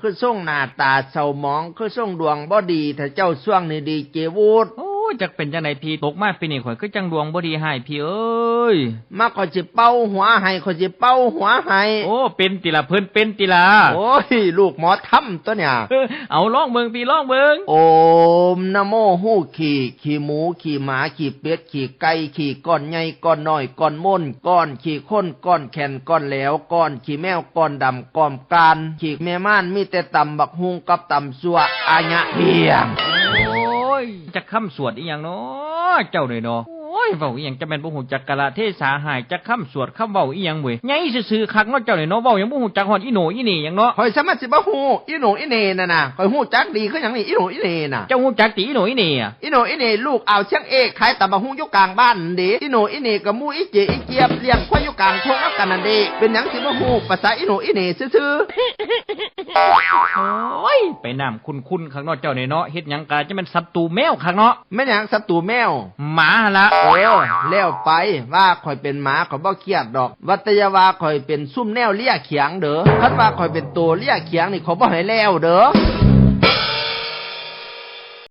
คือส่งหน้าตาเศร้าหมองคือส่งดวงบ่ดี ถ้าเจ้าช่วงนี้ดีเจวูดโอ้ จักเป็นจังไดพี่ตกมาปีนี้ข่อยคือจังดวงบ่ดีให้พี่เอ้ย มาขอยสิเป้าหัวให้ขอยสิเป้าหัวให้โอ้ เป็นติละเพิ่นเป็นติละโอ้ย ลูกหมอทำตัวเนี่ย เออเอาลองเบิ่งพี่ลองเบิ่งโอมนะโมหู้ขี่ ขี่หมู ขี่หมา ขี่เป็ด ขี่ไก่ ขี่ก้อนใหญ่ก้อนน้อยก้อนม่นก้อน ขี่ข้นก้อนแขนก้อนแหล้วก้อน ขี่แมวก้อนดำก้อนการขี่แม่ม่านมีแต่ตำบักฮุงกับตำซัวอาญะเบียงโอ้ ยจะค้ำสวดอีหยังเนาะเจ้านี่เนาะโอ้ยเว้าอีหยังจะแม่นบ่ฮู้จักกะละเทศาหายจักค้ำสวดค้ำเว้าอีหยังเว้ยใหญ่ซื่อๆคักเนาะเจ้านี่เนาะเว้าหยังบ่ฮู้จักฮอดอีโหนอีนี่หยังเนาะคอยสามารถสิบ่ฮู้อีโหนอีเนน่ะนะคอยฮู้จักดีคือหยังนี่อีโหนอีเนน่ะเจ้าฮู้จักติอีโหนอีนี่อะอีโหนอีเนลูกอ่าวเชียงเอกขายตำบักฮุงอยู่กลางบ้านนั่นเด้อีโหนอีเนกับหมู่อีเจอีเจี๊ยบเลี้ยงควายอยู่กลางทงนักกันนั่นเด้เป็นหยังสิบ่ฮู้ภาษาอีโหนอีเนซื่อๆโอ้ย ไปน้ำคุ้นๆข้างนอกเจ้าเนี่ยเนาะเฮ็ดหยังกาจะเป็นศัตรูแมวข้างเนาะแม่นหยังศัตรูแมว หมาหั่นละเออแล้วไปว่าข่อยเป็นหมาข่อยบ่เครียดดอก วัตยาว่าข่อยเป็นซุ่มแนวเลี้ยเขียงเด้อคันว่าข่อยเป็นตัวเลี้ยเขียงนี่เขาบ่ให้แล้วเด้อ